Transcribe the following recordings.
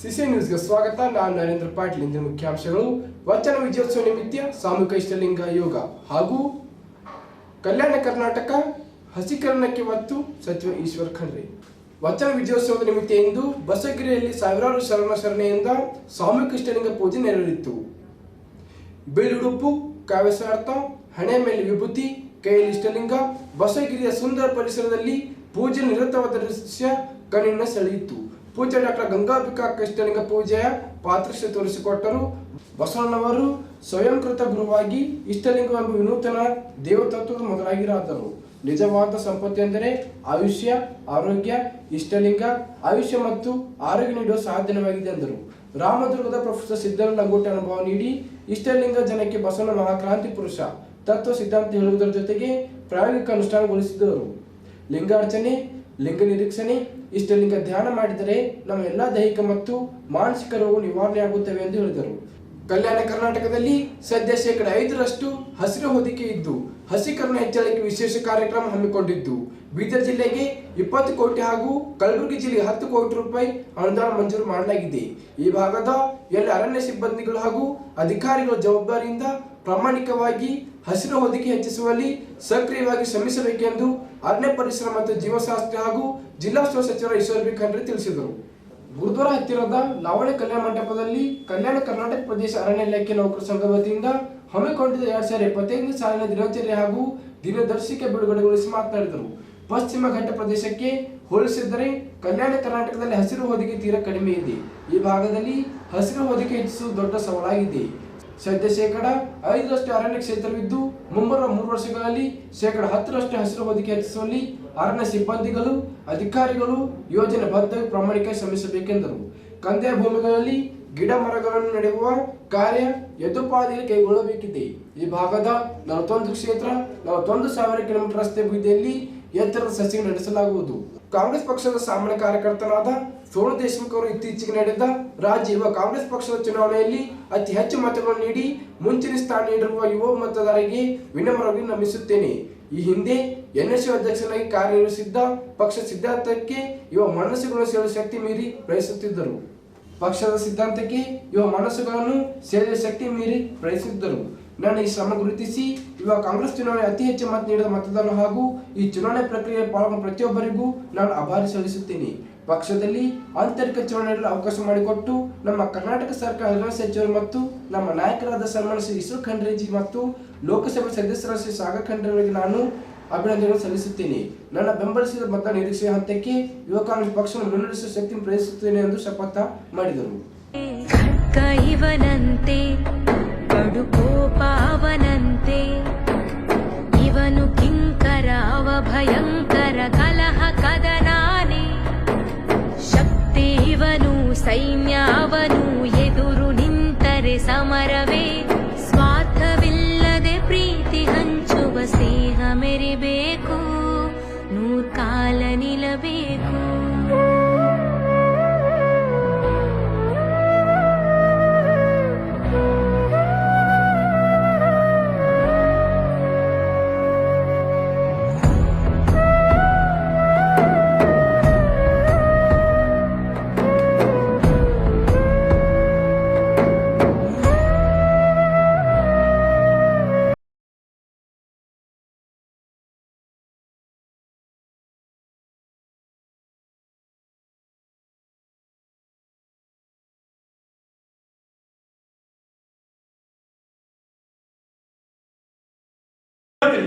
CC ನ್ಯೂಸ್ಗೆ ಸ್ವಾಗತ. ನಾನು ನರೇಂದ್ರ ಪಾಟೀಲ್. ಇಂದಿನ ಮುಖ್ಯಾಂಶಗಳು. ವಚನ ವಿಜಯೋತ್ಸವ ನಿಮಿತ್ತ ಸಾಮೂಹಿಕ ಇಷ್ಟಲಿಂಗ ಯೋಗ ಹಾಗೂ ಕಲ್ಯಾಣ ಕರ್ನಾಟಕ ಹಸಿಕರಣಕ್ಕೆ ಮತ್ತು ಸಚಿವ ಈಶ್ವರ್ ಖಂಡ್ರೆ. ವಚನ ವಿಜಯೋತ್ಸವದ ನಿಮಿತ್ತ ಇಂದು ಬಸಗಿರಿಯಲ್ಲಿ ಸಾವಿರಾರು ಶರಣ ಶರಣೆಯಿಂದ ಸಾಮೂಹಿಕ ಇಷ್ಟಲಿಂಗ ಪೂಜೆ ನೆರವೇರಿತು. ಬೀಳುಡುಪು ಕಾವ್ಯಸಾರ್ಥ, ಹಣೆ ಮೇಲೆ ವಿಭೂತಿ, ಕೈಯಲ್ಲಿ ಇಷ್ಟಲಿಂಗ ಬಸಗಿರಿಯ ಸುಂದರ ಪರಿಸರದಲ್ಲಿ ಪೂಜೆ ನಿರತವಾದ ದೃಶ್ಯ ಕಣ್ಣಿನ ಸೆಳೆಯಿತು. ಪೂಜೆ ಡಾಕ್ಟರ್ ಗಂಗಾಂಬಿಕಾ ಕೃಷ್ಣಲಿಂಗ ಪೂಜೆಯ ಪಾತ್ರಶ್ಯ ತೋರಿಸಿಕೊಟ್ಟರು. ಬಸವಣ್ಣವರು ಸ್ವಯಂಕೃತ ಗುರುವಾಗಿ ಇಷ್ಟಲಿಂಗವೆಂಬ ವಿನೂತನ ದೇವತತ್ವದ ಮೊದಲಾಗಿರಾದರು. ನಿಜವಾದ ಸಂಪತ್ತು ಎಂದರೆ ಆಯುಷ್ಯ, ಆರೋಗ್ಯ, ಇಷ್ಟಲಿಂಗ, ಆಯುಷ್ಯ ಮತ್ತು ಆರೋಗ್ಯ ನೀಡುವ ಸಾಧನವಾಗಿದೆ ಎಂದರು. ರಾಮದುರ್ಗದ ಪ್ರೊಫೆಸರ್ ಸಿದ್ದಣ್ಣ ಲಂಗೋಟಿ ಅನುಭವ ನೀಡಿ, ಇಷ್ಟಲಿಂಗ ಜನಕ್ಕೆ ಬಸವನ ಮಹಾಕ್ರಾಂತಿ ಪುರುಷ ತತ್ವ ಸಿದ್ಧಾಂತ ಹೇಳುವುದರ ಜೊತೆಗೆ ಪ್ರಾಯೋಗಿಕ ಅನುಷ್ಠಾನಗೊಳಿಸಿದರು. ಲಿಂಗಾರ್ಚನೆ ಲಿಂಗ ನಿರೀಕ್ಷಣೆ ಇಷ್ಟಲಿಂಗ ಧ್ಯಾನ ಮಾಡಿದರೆ ನಮ್ಮ ಎಲ್ಲಾ ದೈಹಿಕ ಮತ್ತು ಮಾನಸಿಕ ರೋಗ ನಿವಾರಣೆಯಾಗುತ್ತವೆ ಎಂದು ಹೇಳಿದರು. ಕಲ್ಯಾಣ ಕರ್ನಾಟಕದಲ್ಲಿ ಸದ್ಯ ಶೇಕಡ ಐದರಷ್ಟು ಹಸಿರು ಹೊದಿಕೆ ಇದ್ದು, ಹಸಿಕರಣ ಹೆಚ್ಚಳಕ್ಕೆ ವಿಶೇಷ ಕಾರ್ಯಕ್ರಮ ಹಮ್ಮಿಕೊಂಡಿದ್ದು. ಬೀದರ್ ಜಿಲ್ಲೆಗೆ ಇಪ್ಪತ್ತು ಕೋಟಿ ಹಾಗೂ ಕಲಬುರಗಿ ಜಿಲ್ಲೆಗೆ ಹತ್ತು ಕೋಟಿ ರೂಪಾಯಿ ಅನುದಾನ ಮಂಜೂರು ಮಾಡಲಾಗಿದೆ. ಈ ಭಾಗದ ಎಲ್ಲ ಅರಣ್ಯ ಸಿಬ್ಬಂದಿಗಳು ಹಾಗೂ ಅಧಿಕಾರಿಗಳ ಜವಾಬ್ದಾರಿಯಿಂದ ಪ್ರಾಮಾಣಿಕವಾಗಿ ಹಸಿರು ಹೊದಿಕೆ ಹೆಚ್ಚಿಸುವಲ್ಲಿ ಸಕ್ರಿಯವಾಗಿ ಶ್ರಮಿಸಬೇಕೆಂದು ಅರಣ್ಯ ಪರಿಸರ ಮತ್ತು ಜೀವಶಾಸ್ತ್ರ ಹಾಗೂ ಜಿಲ್ಲಾ ಸಚಿವ ಈಶ್ವರ್ ಬಿ ಖಂಡ್ರೆ ತಿಳಿಸಿದರು. ಗುರುದ್ವಾರ ಹತ್ತಿರದ ಲಾವಣಿ ಕಲ್ಯಾಣ ಮಂಟಪದಲ್ಲಿ ಕಲ್ಯಾಣ ಕರ್ನಾಟಕ ಪ್ರದೇಶ ಅರಣ್ಯ ಇಲಾಖೆ ನೌಕರ ಸಂಘ ವತಿಯಿಂದ ಹಮ್ಮಿಕೊಂಡಿದ್ದ ಎರಡ್ ಸಾವಿರದ ಇಪ್ಪತ್ತೈದನೇ ಸಾಲಿನ ದಿನಚರಿ ಹಾಗೂ ದಿನದರ್ಶಿಕೆ ಬಿಡುಗಡೆಗೊಳಿಸಿ ಮಾತನಾಡಿದರು. ಪಶ್ಚಿಮ ಘಟ್ಟ ಪ್ರದೇಶಕ್ಕೆ ಹೋಲಿಸಿದರೆ ಕಲ್ಯಾಣ ಕರ್ನಾಟಕದಲ್ಲಿ ಹಸಿರು ಹೊದಿಕೆ ತೀರ ಕಡಿಮೆ ಇದೆ. ಈ ಭಾಗದಲ್ಲಿ ಹಸಿರು ಹೊದಿಕೆ ಹೆಚ್ಚಿಸುವುದು ದೊಡ್ಡ ಸವಾಲಾಗಿದೆ. ಸದ್ಯ ಶೇಕಡ ಐದರಷ್ಟು ಅರಣ್ಯ ಕ್ಷೇತ್ರವಿದ್ದು, ಮುಂಬರುವ ಮೂರು ವರ್ಷಗಳಲ್ಲಿ ಶೇಕಡ ಹತ್ತರಷ್ಟು ಹಸಿರು ಹೊದಿಕೆ ಹೆಚ್ಚಿಸುವಲ್ಲಿ ಅರಣ್ಯ ಸಿಬ್ಬಂದಿಗಳು, ಅಧಿಕಾರಿಗಳು ಯೋಜನೆ ಬದ್ಧ ಪ್ರಾಮಾಣಿಕ ಶ್ರಮಿಸಬೇಕೆಂದರು. ಕಂದೆ ಭೂಮಿಗಳಲ್ಲಿ ಗಿಡ ಮರಗಳನ್ನು ನಡೆಯುವ ಕಾರ್ಯ ಯದುಪಾದಿಯಲ್ಲಿ ಕೈಗೊಳ್ಳಬೇಕಿದೆ. ಈ ಭಾಗದ ನಲವತ್ತೊಂದು ಕ್ಷೇತ್ರ, ನಲವತ್ತೊಂದು ಸಾವಿರ ಕಿಲೋಮೀಟರ್ ರಸ್ತೆ ಬೀದಿಯಲ್ಲಿ ಎತ್ತರದ ಸಸಿ ನಡೆಸಲಾಗುವುದು. ಕಾಂಗ್ರೆಸ್ ಪಕ್ಷದ ಸಾಮಾನ್ಯ ಕಾರ್ಯಕರ್ತನಾದ ಸೋನು ದೇಶಮುಖ್ ಅವರು ಇತ್ತೀಚೆಗೆ ನಡೆದ ರಾಜ್ಯ ಯುವ ಕಾಂಗ್ರೆಸ್ ಪಕ್ಷದ ಚುನಾವಣೆಯಲ್ಲಿ ಅತಿ ಹೆಚ್ಚು ಮತಗಳನ್ನು ನೀಡಿ ಮುಂಚಿನ ಸ್ಥಾನ ನೀಡಿರುವ ಯುವ ಮತದಾರರಿಗೆ ವಿನಮ್ರವಾಗಿ ನಮಿಸುತ್ತೇನೆ. ಈ ಹಿಂದೆ ಎನ್ಎಸ್ಯು ಅಧ್ಯಕ್ಷನಾಗಿ ಕಾರ್ಯನಿರ್ವಹಿಸಿದ್ದ ಪಕ್ಷ ಸಿದ್ಧಾಂತಕ್ಕೆ ಯುವ ಮನಸ್ಸುಗಳನ್ನು ಸೇರಲು ಶಕ್ತಿ ಮೀರಿ ಪ್ರಯತ್ನಿಸುತ್ತಿದ್ದರು. ಪಕ್ಷದ ಸಿದ್ಧಾಂತಕ್ಕೆ ಯುವ ಮನಸ್ಸುಗಳನ್ನು ಸೇರಲು ಶಕ್ತಿ ಮೀರಿ ಪ್ರಯತ್ನಿಸಿದ್ದರು. ನನ್ನ ಈ ಶ್ರಮ ಗುರುತಿಸಿ, ಇವಾಗ ಕಾಂಗ್ರೆಸ್ ಚುನಾವಣೆ ಅತಿ ಹೆಚ್ಚು ಮತ ನೀಡಿದ ಮತದಾನ ಹಾಗೂ ಈ ಚುನಾವಣೆ ಪ್ರಕ್ರಿಯೆ ಪಾಲ್ಗೊಂಡ ಪ್ರತಿಯೊಬ್ಬರಿಗೂ ನಾನು ಆಭಾರಿ ಸಲ್ಲಿಸುತ್ತೇನೆ. ಪಕ್ಷದಲ್ಲಿ ಆಂತರಿಕ ಚುನಾವಣೆ ಅವಕಾಶ ಮಾಡಿಕೊಟ್ಟು, ನಮ್ಮ ಕರ್ನಾಟಕ ಸರ್ಕಾರ ಅರಣ್ಯ ಸಚಿವರು ಮತ್ತು ನಮ್ಮ ನಾಯಕರಾದ ಸನ್ಮಾನ ಶ್ರೀ ಇಸು ಖಂಡ್ರೆಜಿ ಮತ್ತು ಲೋಕಸಭೆ ಸದಸ್ಯರಾದ ಶ್ರೀ ಸಾಗರ್ ಖಂಡ್ರೆಯವರಿಗೆ ನಾನು ಅಭಿನಂದನೆ ಸಲ್ಲಿಸುತ್ತೇನೆ. ನನ್ನ ಬೆಂಬಲಿಸಿದ ಮತ ನಿರೀಕ್ಷೆಯ ಹಂತಕ್ಕೆ ಯುವ ಕಾಂಗ್ರೆಸ್ ಪಕ್ಷವನ್ನು ಮುನ್ನಡೆಸುವ ಶಕ್ತಿ ಪ್ರಯತ್ನಿಸುತ್ತೇನೆ ಎಂದು ಶಪಥ ಮಾಡಿದರು. ्यावत्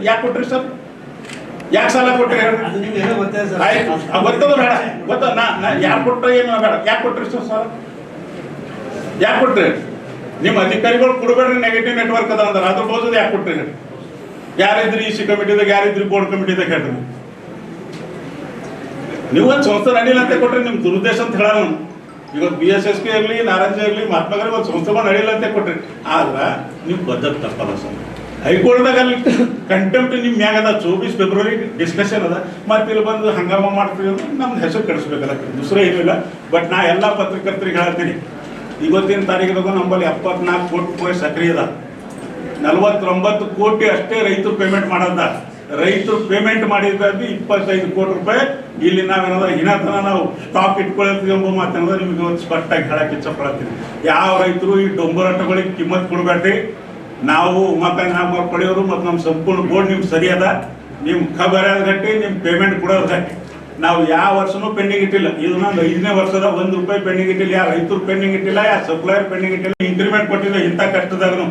ಯಾಕೆ ಕೊಟ್ರಿ ಸರ್? ಯಾಕೆ ಸಾಲ ಕೊಟ್ರಿ? ಗೊತ್ತದ ಬೇಡ. ಗೊತ್ತ ನಾ ಯಾರು ಕೊಟ್ರ ಏನು ಬೇಡ. ಯಾಕೆ ಕೊಟ್ರಿ ಸರ್ ಸಾಲ? ಯಾಕೆ ಕೊಟ್ರಿ? ನಿಮ್ಮ ಅಧಿಕಾರಿಗಳು ಕೊಡಬೇಡ್ರಿ ನೆಗೆಟಿವ್ ನೆಟ್ವರ್ಕ್ ಅದ ಅಂದ್ರೆ. ಅದ್ರ ಬೋಸದ ಯಾಕೆ ಕೊಟ್ರಿ? ಯಾರಿದ್ರಿ ಇ ಸಿ ಕಮಿಟಿದಾಗ ಯಾರಿದ್ರಿ ಬೋರ್ಡ್ ಕಮಿಟಿದಾಗ ಹೇಳ್ರಿ. ನೀವು ಒಂದು ಸಂಸ್ಥೆ ನಡೀಲಿ ಅಂತ ಕೊಟ್ರಿ ನಿಮ್ ದುರುದ್ದೇಶ ಅಂತ ಹೇಳ ನಾನು. ಇವತ್ತು ಬಿ ಎಸ್ ಎಸ್ ಕೆ ಇರಲಿ ನಾರಾಯಣ ಇರಲಿ ಮಹಾತ್ಮ ಗಾಂಧಿ ಒಂದು ಸಂಸ್ಥೆ ನಡೀಲಿ ಅಂತ ಕೊಟ್ರಿ. ಆದ್ರೆ ನೀವು ಬದ್ಧತೆ ತಪ್ಪಲ್ಲ ಸರ್. ಹೈಕೋರ್ಟ್ದಾಗ ಅಲ್ಲಿ ಕಂಟೆಂಪ್ಟ್ ನಿಮ್ಮ ಮ್ಯಾಗ ಅದ, ಚೌಬೀಸ್ ಫೆಬ್ರವರಿ ಡಿಸ್ಕಷನ್ ಅದ. ಮತ್ತೆ ಇಲ್ಲಿ ಬಂದು ಹಂಗಾಮ ಮಾಡ್ತೀವಿ ಅಂದ್ರೆ ನಮ್ದು ಹೆಸರು ಕಳಿಸ್ಬೇಕಲ್ಲ, ದೂಸರ ಇಲ್ಲ ಬಟ್ ನಾ ಎಲ್ಲ ಪತ್ರಕರ್ತರಿಗೆ ಹೇಳ್ತೀನಿ, ಇವತ್ತಿನ ತಾರೀಕಿದಾಗ ನಮ್ಮಲ್ಲಿ ಎಪ್ಪತ್ನಾಲ್ಕು ಕೋಟಿ ರೂಪಾಯಿ ಸಕ್ರಿಯ ಅದ. ನಲವತ್ತೊಂಬತ್ತು ಕೋಟಿ ಅಷ್ಟೇ ರೈತರು ಪೇಮೆಂಟ್ ಮಾಡದ. ರೈತರು ಪೇಮೆಂಟ್ ಮಾಡಿದ್ದು ಇಪ್ಪತ್ತೈದು ಕೋಟಿ ರೂಪಾಯಿ. ಇಲ್ಲಿ ನಾವೇನಾದ್ರೆ ಏನತನ ನಾವು ಸ್ಟಾಕ್ ಇಟ್ಕೊಳ್ತೀವಿ ಎಂಬ ಮಾತನಾದ್ರೆ ನಿಮಗೆ ಒಂದು ಸ್ಪಷ್ಟಾಗಿ ಹೇಳಕ್ಕೆ ಇಚ್ಛಪಡ್ತೀನಿ ಯಾವ ರೈತರು ಈ ಡೊಂಬರಾಟಗಳಿಗೆ ಕಿಮ್ಮತ್ ಕೊಡಬೇಡ್ರಿ. ನಾವು ಮತ್ತೆ ನಾವು ಪಡೆಯೋರು ಮತ್ತು ನಮ್ಮ ಸಂಪೂರ್ಣ ಬೋರ್ಡ್ ನಿಮ್ಗೆ ಸರಿ ಅದ ನಿಮ್ ಖಬರ್ ಗಟ್ಟಿ ನಿಮ್ಮ ಪೇಮೆಂಟ್ ಕೊಡೋದು ಗಟ್ಟಿ. ನಾವು ಯಾವ ವರ್ಷನೂ ಪೆಂಡಿಂಗ್ ಇಟ್ಟಿಲ್ಲ. ಇದು ನಾನು ಐದನೇ ವರ್ಷದ ಒಂದು ರೂಪಾಯಿ ಪೆಂಡಿಂಗ್ ಇಟ್ಟಿಲ್ಲ ಯಾವ ರೈತರು ಪೆಂಡಿಂಗ್ ಇಟ್ಟಿಲ್ಲ ಯಾವ ಸಪ್ಲೈಯರ್ ಪೆಂಡಿಂಗ್ ಇಟ್ಟಿಲ್ಲ ಇಂಕ್ರಿಮೆಂಟ್ ಕೊಟ್ಟಿಲ್ಲ ಇಂಥ ಕಷ್ಟದಾಗನು.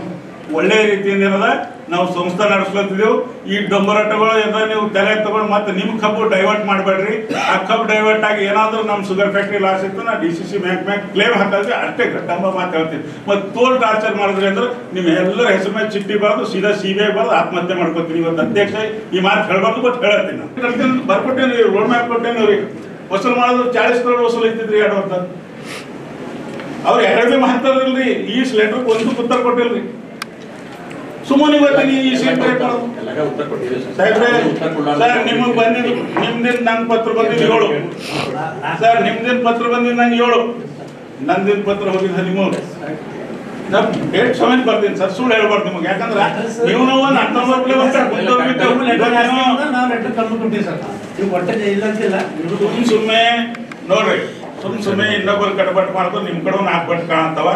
ಒಳ್ಳೆ ರೀತಿಯಿಂದ ಏನದ ನಾವು ಸಂಸ್ಥೆ ನಡೆಸ್ಕೊತಿದ್ದೆವು ಈ ಡೊಂಬರಾಟಗಳು ಎಲ್ಲ ನೀವು ತಲೆ ತಗೊಂಡು ಮತ್ತೆ ನಿಮ್ ಕಬ್ಬು ಡೈವರ್ಟ್ ಮಾಡಬೇಡ್ರಿ. ಆ ಕಬ್ಬು ಡೈವರ್ಟ್ ಆಗಿ ಏನಾದ್ರೂ ನಮ್ಮ ಶುಗರ್ ಫ್ಯಾಕ್ಟ್ರಿ ಲಾಸ್ ಇತ್ತು ನಾ ಡಿ ಸಿ ಸಿ ಬ್ಯಾಂಕ್ ಮ್ಯಾಕ್ ಕ್ಲೇಮ್ ಹಾಕಿದ್ರೆ ಅಷ್ಟೇ ಗಟ್ಟಂಬ ಮಾತು ಹೇಳ್ತೀನಿ ಮತ್ತೆ ತೋಲ್ ಟಾರ್ಚರ್ ಮಾಡಿದ್ರಿ ಅಂದ್ರೆ ನಿಮ್ಮ ಎಲ್ಲರ ಹೆಸರು ಮೇಲೆ ಚಿಟ್ಟಿ ಬರೋದು ಸೀದಾ ಸಿ ಬಿ ಐ ಬರೋದು ಆತ್ಮಹತ್ಯೆ ಮಾಡ್ಕೊತೀನಿ ಇವತ್ತು. ಅಧ್ಯಕ್ಷ ಈ ಮಾತು ಹೇಳ್ಬಾರ್ದು ಬಟ್ ಹೇಳ್ತೀನಿ ಹೇಳ್ತೀನಿ, ಬರ್ಕೊಟ್ಟೇನಿ ರೋಡ್ ಮ್ಯಾಪ್ ಕೊಟ್ಟೇನಿ ರೀ. ವಸೂಲ್ ಮಾಡೋದು ಚಾಳಿಸ್ ಕರೋಡ್ ವಸೂಲ್ ಐತಿದ್ರಿ ಎರಡು ವರ್ಷ. ಅವ್ರು ಎರಡನೇ ಮಾತಾಡಿಲ್ರಿ ಈ ಲೆಟರ್ ಒಂದು ಉತ್ತರ ಕೊಟ್ಟಿಲ್ರಿ. ಸುಮ್ಮನೆ ಬರ್ತೀನಿ ಈ ಸೀಟ್ ರೇಟ್ ಸರ್. ಸಾಹೇಬ್ರೆ ಸರ್ ನಿಮಗೆ ಬಂದಿದ್ದು ನಿಮ್ದಿನ ನಂಗೆ ಪತ್ರ ಬಂದಿದ್ದು ಏಳು. ಸರ್ ನಿಮ್ದಿನ ಪತ್ರ ಬಂದಿದ್ದು ನಂಗೆ ಏಳು. ನಂದಿನ ಪತ್ರ ಹೋಗಿದ್ದ ನಿಮ್ಮ ನಮ್ ಡೇಟ್ ಸಮೇತ ಬರ್ತೀನಿ ಸರ್ ಸುಳ್ಳು ಹೇಳ್ಬಾರ್ದು ನಿಮಗೆ. ಯಾಕಂದ್ರೆ ನೀವು ನಾವು ಒಂದು ಹತ್ತೊಂಬತ್ತು. ಸುಮ್ ಸುಮ್ಮನೆ ನೋಡ್ರಿ ಸುಮ್ ಸುಮ್ಮನೆ ಇನ್ನೊಬ್ಬರು ಕಟ್ಬಟ್ ಮಾಡೋದು ನಿಮ್ ಕಡೆ ಒಂದು ನಾಲ್ಕು ಬಟ್ ಕಾಣತ್ತವ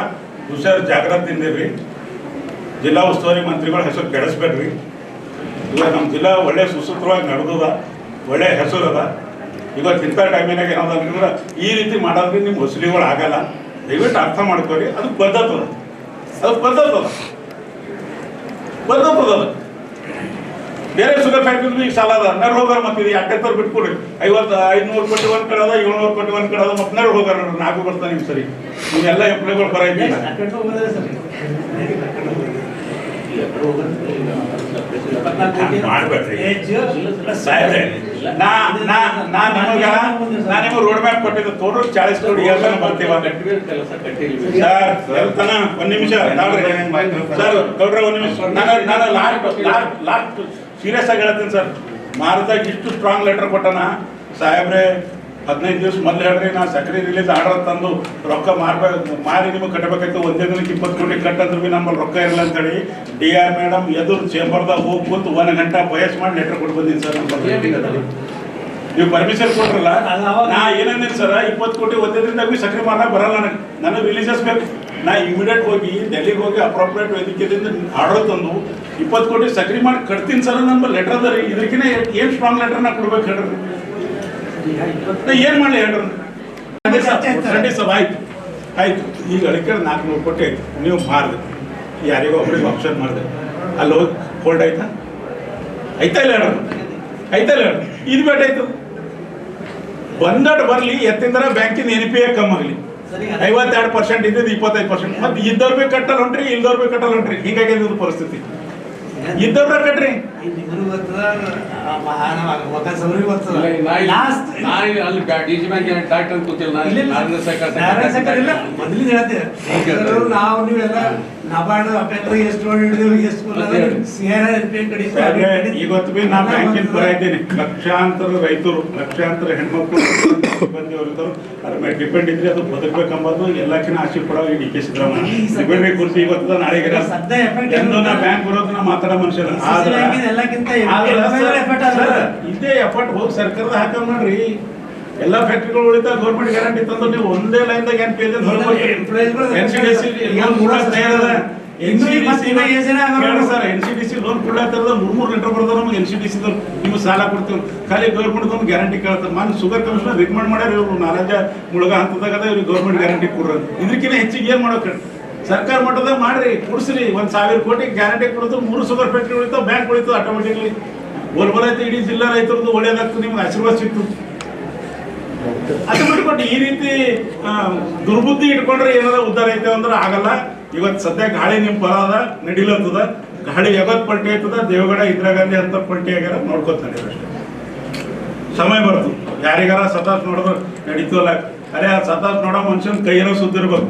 ಹುಷಾರ್ ಜಾಗ್ರತೆಯಿಂದಿರ್ರಿ ಜಿಲ್ಲಾ ಉಸ್ತುವಾರಿ ಮಂತ್ರಿಗಳ ಹೆಸರು ಕೆಡಿಸ್ಬೇಡ್ರಿ. ಇವಾಗ ನಮ್ಮ ಜಿಲ್ಲಾ ಒಳ್ಳೆ ಸುಸೂತ್ರವಾಗಿ ನಡೆದದ, ಒಳ್ಳೆ ಹೆಸರು ಅದ. ಇವತ್ತು ಇಂಥ ಟೈಮಿನಾಗ ಏನಾದ್ರೆ ಈ ರೀತಿ ಮಾಡೋದ್ರಿಂದ ನಿಮ್ಮ ವಸೂಲಿಗಳು ಆಗಲ್ಲ. ದಯವಿಟ್ಟು ಅರ್ಥ ಮಾಡ್ಕೊರಿ ಅದು ಪದ್ಧತಿ ಅದ. ಪದ್ಧತಿ ಅದ. ಬೇರೆ ಶುಗರ್ ಫ್ಯಾಕ್ಟ್ರಿ ಈಗ ಸಾಲ ಅದ. ನರ್ ಹೋಗಾರ ಮತ್ತೆ ಇದು ತರ ಬಿಟ್ಕೊಡ್ರಿ ಐವತ್ತು ಐನೂರು ಕೋಟಿ ಒಂದು ಕಡೆ ಅದ, ಏಳ್ನೂರು ಕೋಟಿ ಒಂದು ಕಡೆ ಅದ, ಮತ್ತೆ ನರ್ ಹೋಗಾರ ನಾಲ್ಕು ಬರ್ತಾನೆ ನಿಮ್ಗೆ ಸರಿ. ನೀವೆಲ್ಲ ಎಂಪ್ಲಾಯ್ಗಳು ಬರ ಸಾಹೇಬ್ರೆ ನಾ ನಾ ನಾ ನಿಮಗ ನಾ ನಿಮಗೆ ರೋಡ್ ಮ್ಯಾಪ್ ಕೊಟ್ಟಿದ್ದ ತೋರು ಚಾಳಿಸ್ ಕೋಟಿ ಹೇಳ್ತಾನೆ ಬರ್ತೀವ ಸರ್ ಹೇಳ್ತಾನ ಒಂದ್ ನಿಮಿಷ. ಸರ್ ಗೌಡ್ರೆ ಒಂದ್ ನಿಮಿಷ ನಾನು ನಾನು ಲಾಸ್ಟ್ ಲಾಸ್ಟ್ ಸೀರಿಯಸ್ ಆಗಿ ಹೇಳ್ತೀನಿ ಸರ್ ಮಾರುತ ಇಷ್ಟು ಸ್ಟ್ರಾಂಗ್ ಲೆಟರ್ ಕೊಟ್ಟನ ಸಾಹೇಬ್ರೆ ಹದಿನೈದು ದಿವಸ ಮೊದಲು ಹೇಳ್ರಿ ನಾ ಸಕ್ರೆ ರಿಲೀಸ್ ಆರ್ಡರ್ ತಂದು ರೊಕ್ಕ ಮಾರ್ಬೇಕು ಮಾರಿ ನಿಮಗೆ ಕಟ್ಟಬೇಕಾಯ್ತು. ಒಂದೇ ದಿನಕ್ಕೆ ಇಪ್ಪತ್ತು ಕೋಟಿ ಕಟ್ಟಂದ್ರೆ ಭೀ ನಮ್ಮಲ್ಲಿ ರೊಕ್ಕ ಇರಲ್ಲ ಅಂತೇಳಿ ಡಿ ಆರ್ ಮೇಡಮ್ ಎದುರು ಚೇಂಬರ್ದಾಗ ಹೋಗಿ ಕೂತು ಒಂದು ಗಂಟೆ ಬಯಸ್ ಮಾಡಿ ಲೆಟರ್ ಕೊಟ್ಟು ಬಂದೀನಿ ಸರ್ ನಮ್ಮ ನೀವು ಪರ್ಮಿಷನ್ ಕೊಟ್ರಲ್ಲ ನಾ ಏನಂದಿನಿ ಸರ್ ಇಪ್ಪತ್ತು ಕೋಟಿ ಒಂದೇ ದಿನದಾಗ ಭೀ ಸಕ್ರೆ ಮಾಡ ಬರಲ್ಲ ನನಗೆ. ನನಗೆ ರಿಲೀಸಸ್ ಬೇಕು. ನಾ ಇಮಿಡಿಯೇಟ್ ಹೋಗಿ ಡೆಲ್ಲಿಗೆ ಹೋಗಿ ಅಪ್ರೋಪ್ರಿಯೇಟ್ ವೇದಿಕೆದಿಂದ ಆರ್ಡರ್ ತಂದು ಇಪ್ಪತ್ತು ಕೋಟಿ ಸಕ್ರೆ ಮಾಡಿ ಕಟ್ತೀನಿ ಸರ್ ನಮ್ಮ ಲೆಟರ್ ಅದ ರೀ ಇದಕ್ಕಿಂತ ಏನು ಸ್ಟ್ರಾಂಗ್ ಲೆಟರ್ನ ಕೊಡ್ಬೇಕು ಹೇಳ್ರಿ. ಏನು ಮಾಡಲಿ ಹೇಳ್ರಿ? ಸರ್ ಆಯ್ತು. ಆಯ್ತು. ಈಗ ಅದಕ್ಕೆ ನಾಲ್ಕುನೂರು ಕೋಟಿ ಆಯ್ತು. ನೀವು ಮಾರಿದೆ. ಯಾರಿಗೋ ಒಬ್ಬರಿಗೆ ಆಪ್ಷನ್ ಮಾಡಿದೆ ಅಲ್ಲಿ ಹೋಗಿ ಹೋಲ್ಡ್ ಆಯ್ತಾ? ಆಯ್ತಾ ಇಲ್ಲ ಅಣ್ಣ ಆಯ್ತಾ ಇಲ್ಲ ಹೇಳೋದು? ಇದು ಬೇಡ ಆಯ್ತು. ಬಂದಡ್ ಬರ್ಲಿ ಎತ್ತಿಂದ್ರ ಬ್ಯಾಂಕಿನ ಎನ್ ಪಿ ಎ ಕಮ್ಮಾಗಲಿ ಆಗಲಿ. ಐವತ್ತೆರಡು ಪರ್ಸೆಂಟ್ ಇದ್ದಿದ್ದು ಇಪ್ಪತ್ತೈದು ಪರ್ಸೆಂಟ್ ಮತ್ತೆ ಇದ್ದವ್ರು ಬಿ ಕಟ್ಟಲ್ಲ ಹೊಂಟ್ರಿ ಇಲ್ದವ್ರು ಕಟ್ಟಲ್ ಕಟ್ಟಲ್ಲ ಹೊಂಟ್ರಿ ಹಿಂಗಾಗಿ ಪರಿಸ್ಥಿತಿ. ಇದ್ದವ್ರ ಕಟ್ರಿ? ಇಲ್ಲ ಡಾಕ್ಟರ್ ಕೂತಿಲ್ಲ ನಾನು ನಾರಾಯಣ ಶೇಖರ್ ನಾವು ನೀವೆಲ್ಲ ನಬಾರ್ಡ್ ಅಪೆಕ್ರ ಎಷ್ಟು ಹಿಡಿದೇವು ಎಷ್ಟು ಇವತ್ತು ಬಿ ನಾ ಬ್ಯಾಂಕಿನ ಬರ ಇದ್ದೀನಿ. ಲಕ್ಷಾಂತರ ರೈತರು ಲಕ್ಷಾಂತರ ಹೆಣ್ಮಕ್ಳು ಬಂದಿವರು ಅದ್ರ ಮೇಲೆ ಡಿಪೆಂಡ್ ಇದ್ರೆ ಅದು ಬದುಕಬೇಕಂಬುದು ಎಲ್ಲಕ್ಕಿನ ಆಸೆ ಪಡೋ ಈ ಡಿ ಕೆ ಸಿದ್ದರಾಮಯ್ಯ. ಸಿಬ್ಬಂದಿ ಕುರಿತು ಇವತ್ತು ನಾಳೆಗೆ ಎಂದು ನಾ ಬ್ಯಾಂಕ್ ಬರೋದು ನಾ ಮಾತಾಡೋ ಮನುಷ್ಯರ ಆದ್ರೆ ಇದೇ ಎಫರ್ಟ್ ಹೋಗಿ ಸರ್ಕಾರದ ಮಾಡ್ರಿ. ಎಲ್ಲಾ ಫ್ಯಾಕ್ಟ್ರಿಗಳು ಉಳಿತಾ ಗೌರ್ಮೆಂಟ್ ಗ್ಯಾರಂಟಿ ತಂದು ನೀವು ಒಂದೇ ಲೈನ್ದಾಗ ಏನ್ page N C D C loan ಕೂಡ ತಯಾರದ N C D C sir N C D C loan ಕೊಡ್ಲಾತಾರದ ಮೂರ್ ಮೂರ್ ಲೀಟರ್ ಬರ್ತಾವ ನಮ್ಗೆ ಎನ್ ಸಿ ಡಿ ಸಿ ನಿಮ್ಗೆ ಸಾಲ ಕೊಡ್ತೀವಿ. ಖಾಲಿ ಗೌರ್ಮೆಂಟ್ ಒಂದು ಗ್ಯಾರಂಟಿ ಕೇಳ್ತಾರೆ. ಮನ್ ಶುಗರ್ ಕಮಿಷನ್ ರಿಕಮೆಂಡ್ ಮಾಡ್ಯಾರ ಇವ್ರು. ನಾರಾಜ ಮುಳುಗ ಹಂತದಾಗ ಇವ್ರಿಗೆ ಗೌರ್ಮೆಂಟ್ ಗ್ಯಾರಂಟಿ ಕೊಡ್ರಿ ಇದಕ್ಕಿಂತ ಹೆಚ್ಚಿಗೆ ಏನ್ ಮಾಡೋಕೆ ಸರ್ಕಾರ ಮಟ್ಟದಾಗ ಮಾಡ್ರಿ ಕುಡಿಸ್ರಿ. ಒಂದ್ ಸಾವಿರ ಕೋಟಿ ಗ್ಯಾರಂಟಿ ಕೊಡ್ತು ಮೂರು ಶುಗರ್ ಫ್ಯಾಕ್ಟ್ರಿ ಉಳಿತಾವ ಬ್ಯಾಂಕ್ ಉಳಿತಾವ ಆಟೋಮೆಟಿಕ್ಲಿ ಬೋರ್ಬಲ್ ಆಯ್ತು ಇಡೀ ಜಿಲ್ಲಾ ರೈತರದ್ದು ಒಳ್ಳೇದಾಗ್ತದೆ ನಿಮ್ಗೆ ಆಶೀರ್ವಾದ ಸಿಕ್ತು ಅದು ಬಿಟ್ಕೊಟ್ಟು ಈ ರೀತಿ ದುರ್ಬುದ್ಧಿ ಇಟ್ಕೊಂಡ್ರೆ ಏನಾದ್ರೂ ಉದ್ದಾರ ಐತೆ ಅಂದ್ರೆ ಆಗಲ್ಲ. ಇವತ್ತು ಸದ್ಯ ಗಾಳಿ ನಿಮ್ ಪರ ಅದ, ನಡಿಲತ್ತದ. ಗಾಳಿ ಯಾವತ್ ಪಲ್ಟಿ ಆಯ್ತದ ದೇವಗಡ ಇಂದಿರಾ ಗಾಂಧಿ ಅಂತ ಪಲ್ಟಿ ಆಗ್ಯಾರ ನೋಡ್ಕೊತಾರೆ ಸಮಯ ಬರ್ತು ಯಾರಿಗಾರ ಸತಾಸ್ ನೋಡಿದ್ರೆ ನಡೀತಲ್ಲ ಅರೆ, ಆ ಸತಾಸ್ ನೋಡೋ ಮನುಷ್ಯನ ಕೈಯರೋ ಸುದ್ದಿರ್ಬೇಕು.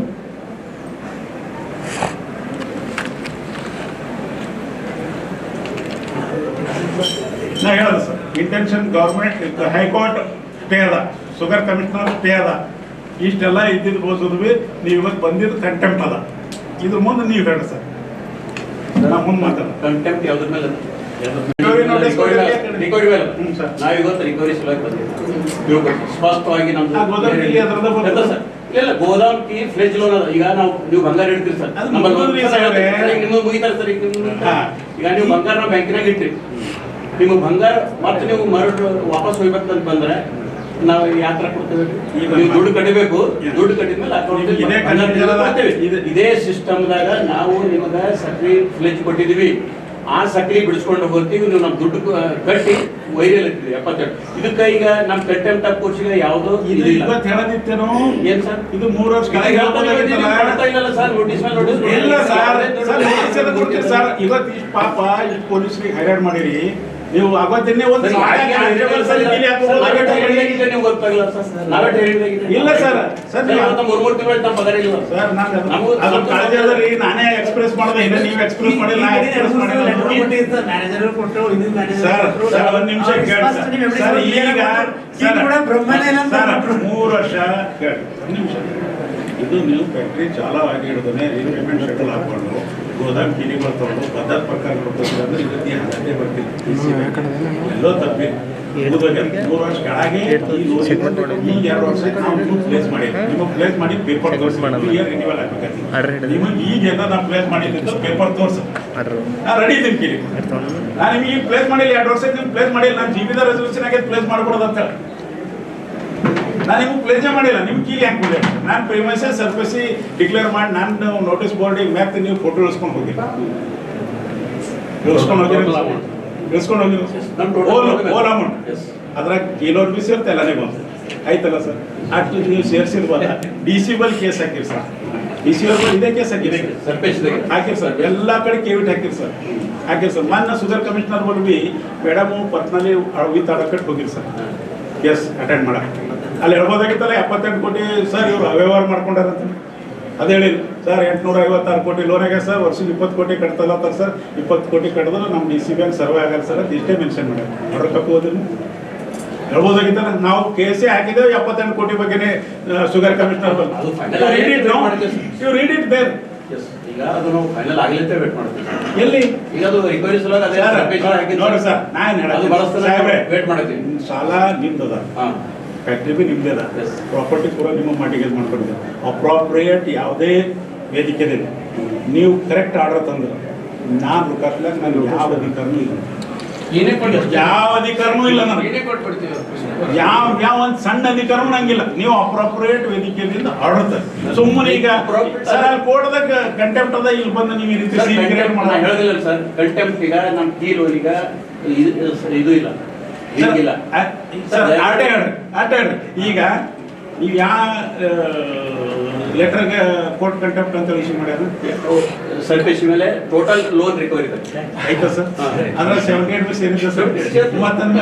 ನಾ ಹೇಳೋದು sir intention government high court stay ಅದ ಶುಗರ್ ಕಮಿಷನರ್ ಸ್ಟೇ ಅದ. ಇಷ್ಟೆಲ್ಲ ಇದ್ದಿದ್ದು ಬೋಸೋದು ಬಿ ನೀವು ಇವತ್ತು ಬಂದಿದ್ದು ಕಂಟೆಂಪ್ಟ್ ಅದ. ಇದ್ರ ಮುಂದೆ ನೀವು ಹೇಳಿ ಸರ್. ನಾ ಮುಂದೆ ಮಾತಾಡ ಕಂಟೆಂಪ್ಟ್ ಯಾವ್ದ್ರ ಮೇಲೆ ಕೊಟ್ಟಿಲ್ಲ. ರಿಕವರಿ ಸಲುವಾಗಿ ಬಂದಿದ್ದೀವಿ. ಸ್ಪಷ್ಟವಾಗಿ ನಮ್ದು ಸರ್. ಇಲ್ಲ ಗೋದಾಮ್ ಕಿ ಫ್ಲೆಜ್ ಲೋನ್ ಅದ. ಈಗ ನಾವು ನೀವು ಬಂಗಾರ ಇಡ್ತೀರಿ ಸರ್. ಈಗ ಮುಗಿತಾರೆ ಸರ್. ಈಗ ಈಗ ನೀವು ಬಂಗಾರ ನಾವು ಬ್ಯಾಂಕಿನಾಗ ಇಟ್ಟಿರಿ ನಿಮ್ಗೆ ಬಂಗಾರ ಮತ್ತೆ ನೀವು ಮರಳು ವಾಪಸ್ ಹೋಗ್ಬೇಕಂತ ಬಂದ್ರೆ ನಾವು ಯಾತ್ರ ಕೊಡ್ತೇವೆ. ನೀವು ದುಡ್ಡು ಕಟ್ಟಬೇಕು ದುಡ್ಡು ಕಟ್ಟಿದ ಮೇಲೆ ಅಕೌಂಟ್ ಇದೇ ಸಿಸ್ಟಮ್ ದಾಗ ಇದು- ಇದೇ ಸಿಸ್ಟಮ್ದಾಗ ನಾವು ನಿಮಗೆ ಸಕ್ರಿ ಫ್ಲೆಜ್ ಕೊಟ್ಟಿದೀವಿ ಆ ಸಕ್ರಿ ಬಿಡಿಸ್ಕೊಂಡು ಹೋಗ್ತೀವಿ. ನೀವು ನಮ್ಮ ದುಡ್ಡು ಕಟ್ಟಿ ವೈರಲ್ ಇರ್ತೀವಿ ಎಪ್ಪತ್ತೆರಡು ಇದಕ್ಕೆ ಈಗ ನಮ್ಮ ಕಟ್ಟೆಂತ ಕೋರ್ಸಿಗೆ ಯಾವುದೋ ಏನ್ ಸರ್? ಇದು ಮೂರು ವರ್ಷ ಇಲ್ಲ ಸರ್? ನೋಟಿಸ್ ಮೇಲೆ ನೋಟಿಸ್ ಇಲ್ಲ ಸರ್. ಇವತ್ತು ಪಾಪ ಈ ಪೊಲೀಸ್ ಹೈರಾಡ್ ಮಾಡಿರಿ. ನೀವು ಅವತ್ತನ್ನೇ ಒಂದು ಇಲ್ಲಿ ಸರ್. ನಾವೇ ಹೇಳಿದಾಗಿದೆ. ಇಲ್ಲ ಸರ್, ಸರ್, ಸರ್, ನೀವು- ಇವತ್ತು ಮೂರ್ ಮೂರ್ ತಿಂಗಳು ನಮ್ಮ ಪಗಾರ ಇಲ್ಲ ಸರ್ ನಾನು ಕಾಳಜಿ ಅದ ರೀ ನಾನೇ ಎಕ್ಸ್ಪ್ರೆಸ್ ಮಾಡಿದೆ ಇಲ್ಲ ನೀವು ಎಕ್ಸ್ಪ್ರೆಸ್ ಮಾಡಿಲ್ಲ ನಾ ಎಕ್ಸ್ಪ್ರೆಸ್ ಮಾಡಿಲ್ಲ. ಮ್ಯಾನೇಜರ್ ಇದು ಸರ್. ಸರ್ ಒಂದ್ ನಿಮಿಷ ಕೇಳಿ ಸರ್. ಈಗ ಸರ್ ಬ್ರಹ್ಮನೇ ಸರ್. ಮೂರು ವರ್ಷ ಕೇಳಿ. ಒಂದ್ ನಿಮಿಷ ಇದು ನೀವು ಫ್ಯಾಕ್ಟ್ರಿ ಚಾಲ ಆಗಿ ಹಿಡಿದ್ರೆ ರೀಪೇಮೆಂಟ್ ಶೆಡ್ಯೂಲ್ ಬರ್ಕೊಂಡು ಪದ್ಧತಿ ಪ್ರಕಾರ ಅಂದ್ರೆ ಹಣತೆ ಬರ್ತಿಲ್ಲ. ಎಲ್ಲೋ ತಪ್ಪಿ ಮುಗ್ದೋಗ್ಯದ. ಮೂರು ವರ್ಷ ಕೆಳಗೆ ಈ ಲೋನ್ ಈಗ ಎರಡು ವರ್ಷ ನಾವು ಪ್ಲೇಸ್ ಮಾಡಿ ನಿಮಗೆ ಪ್ಲೇಸ್ ಮಾಡಿ ಪೇಪರ್ ತೋರಿಸಿ ರಿನಿವಲ್ ಆಗ್ಬೇಕಾಗ್ತದೆ ನಿಮಗೆ ಈಗ ಏನೋ ನಾವು ಪ್ಲೇಸ್ ಮಾಡಿದ್ದು ಪೇಪರ್ ತೋರಿಸಿ. ನಾ ರೆಡಿ ಇದ್ದೀನಿ ಕಿರಿ ನಾನು ನಿಮಗೆ ಪ್ಲೇಸ್ ಮಾಡಿಲ್ಲ ಎರಡು ವರ್ಷ ಪ್ಲೇಸ್ ಮಾಡಿಲ್ಲ ನಾನು ಜೀವಿತ ರೆಸಲ್ಯೂಷನ್ ಆಗಿ ಪ್ಲೇಸ್ ಮಾಡ್ಕೊಡೋದು ಅಂತ ಹೇಳಿ. ನಾನು ನಿಮ್ಗೆ ಪ್ಲೇಜೆ ಮಾಡಿಲ್ಲ ನಿಮ್ಗೆ ಕೀಲಿ ಹಾಕ್ಬಿಟ್ಟೆ ನಾನು ಪ್ರೇಮಸೇ ಸರ್ಪಸಿ ಡಿಕ್ಲೇರ್ ಮಾಡಿ ನಾನು ನೋಟಿಸ್ ಬೋರ್ಡಿಗೆ ಮ್ಯಾಪ್ ನೀವು ಫೋಟೋ ಇಳಿಸ್ಕೊಂಡು ಹೋಗಿ ಇಳಿಸ್ಕೊಂಡು ಹೋಗಿರಲ್ಲ ಇಳಿಸ್ಕೊಂಡು ನಮ್ಮ ಹೋಗಿ total ಓಲ್ ಹೋಗ್ಬೇಕು. Whole amount. ಅದ್ರಾಗ ಕಿಲೋ ಬಿ ಇರುತ್ತೆ ಅಲ್ಲ ನೀವು ಆಯ್ತಲ್ಲ ಸರ್ ಅಷ್ಟು ನೀವು ಸೇರಿಸಿರ್ಬೋದ? ಡಿ ಸಿ ಬಲ್ ಕೇಸ್ ಹಾಕಿರಿ ಸರ್ ಡಿ ಸಿ ಬಲ್ ಇದೇ ಕೇಸ್ ಹಾಕಿರಿ ಹಾಕಿರ್ ಸರ್ ಎಲ್ಲಾ ಕಡೆ ಕೇವಿಟ್ ಹಾಕಿರಿ ಸರ್ ಹಾಕಿರಿ ಸರ್ ಮಾನ್ಯ ಸುಧರ್ ಕಮಿಷನರ್ ಬಲ್ ಬಿ ಮೇಡಮ್ ಪರ್ಸನಲಿ ಅಳವಿ ತಾಡಕಟ್ಟು ಹೋಗಿರಿ ಸರ್ ಕೇಸ್ ಅಟೆಂಡ್ ಮಾಡ ಅಲ್ಲಿ ಹೇಳ್ಬೋದಾಗಿತ್ತಲ್ಲ ಎಪ್ಪತ್ತೆಂಟು ಕೋಟಿ ಸರ್ ಇವರು ಅವ್ಯವಹಾರ ಮಾಡ್ಕೊಂಡಾರಂತ. ಅದು ಹೇಳಿ ಸರ್ ಎಂಟ್ನೂರ ಐವತ್ತಾರು ಕೋಟಿ ಲೋನ್ ಆಗ್ಯಾರ ಸರ್? ವರ್ಷಕ್ಕೆ ಇಪ್ಪತ್ತು ಕೋಟಿ ಕಟ್ತಲ್ಲ ಸರ್. ಇಪ್ಪತ್ತು ಕೋಟಿ ಕಟ್ಟಿದ್ರೆ ನಮ್ಮ ಡಿ ಸಿ ಬ್ಯಾಂಕ್ ಸರ್ವೆ ಆಗಲ್ಲ ಸರ್ ಅದು ಇಷ್ಟೇ ಮೆನ್ಷನ್ ಮಾಡ್ಯಾರ ಆರ್ಡರ್ ಕಾಪಿ ಓದಿಲ್ಲ ಹೇಳ್ಬೋದಾಗಿತ್ತಲ್ಲ ನಾವು ಕೇಸೇ ಹಾಕಿದ್ದೇವೆ ಎಪ್ಪತ್ತೆಂಟು ಕೋಟಿ ಬಗ್ಗೆನೇ ಶುಗರ್ ಕಮಿಷನರ್ ವೇಟ್ ಮಾಡ್ತೀವಿ ಎಲ್ಲಿ? ಸಾಲ ನಿಂತದ ಹಾ. Factory B. ಪ್ರಾಪರ್ಟಿ ಕೂಡ ನಿಮ್ಮ ಮಟ್ಟಿಗೆ ಮಾಡ್ಕೊಂಡಿದೆ ಅಪ್ರಾಪ್ರಿಯೇಟ್ ಯಾವುದೇ ವೇದಿಕೆ ನೀವು ಕರೆಕ್ಟ್ ಆರ್ಡರ್ ತಂದ್ರೆ ನಾನು ರುಕಾಸ್ಲಾಗ ನಾನು ಯಾವ ಅಧಿಕಾರನೂ ಇಲ್ಲ. ಯಾವ ಅಧಿಕಾರನೂ ಇಲ್ಲ ನನಗೆ. ಯಾವ ಯಾವ ಒಂದು ಸಣ್ಣ ಅಧಿಕಾರನೂ ನಂಗಿಲ್ಲ. ನೀವು ಅಪ್ರಾಪ್ರಿಯೇಟ್ ವೇದಿಕೆಯಿಂದ ಆರ್ಡರ್ ಸುಮ್ಮನೆ ಈಗ ಸರ್ ಅಲ್ಲಿ ಕೋರ್ಟ್ದಾಗ ಕಂಟೆಂಪ್ಟ್ ಅದ ಇಲ್ಲಿ ಬಂದು ನೀವು ಈ ರೀತಿ ಹೇಳೋದಿಲ್ಲ ಸರ್. ಕಂಟೆಂಪ್ಟ್ ಈಗ ನಮ್ಮ ಕೀಲು ಈಗ ಇದು ಇದು ಇಲ್ಲ. ಹಿಂಗಿಲ್ಲ. ಈಗ ನೀವು ಯಾವ ಲೆಟರ್ಗೆ ಕೋರ್ಟ್ ಕಂಟೆಂಪ್ಟ್ ಅಂತ ಇಶ್ಯೂ ಮಾಡ್ಯಾರ? ಸರ್ಫೇಸ್ ಮೇಲೆ ಟೋಟಲ್ ಲೋನ್ ರಿಕವರಿ ಆಯ್ತಾ ಸರ್. ಅದ್ರ ಸೆವೆಂಟಿ ಏಟ್ ಏನಿದೆ ಸರ್. ಮೂವತ್ತೊಂದು